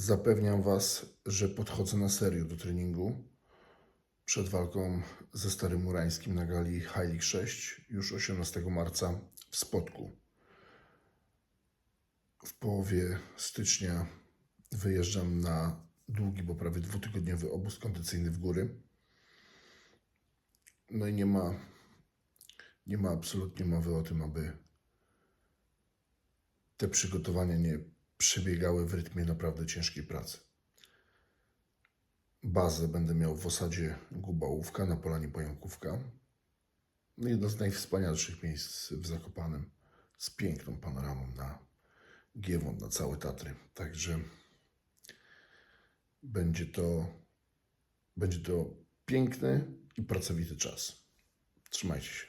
Zapewniam Was, że podchodzę na serio do treningu. Przed walką ze Starym Murańskim na gali League 6 już 18 marca w Spodku. W połowie stycznia wyjeżdżam na długi, bo prawie dwutygodniowy obóz kondycyjny w góry. No i nie ma, nie ma absolutnie mowy o tym, aby te przygotowania nie przebiegały w rytmie naprawdę ciężkiej pracy. Bazę będę miał w osadzie Gubałówka na Polanie Pająkówka. No jedno z najwspanialszych miejsc w Zakopanem z piękną panoramą na Giewont, na całe Tatry. Także będzie to, będzie to piękny i pracowity czas. Trzymajcie się.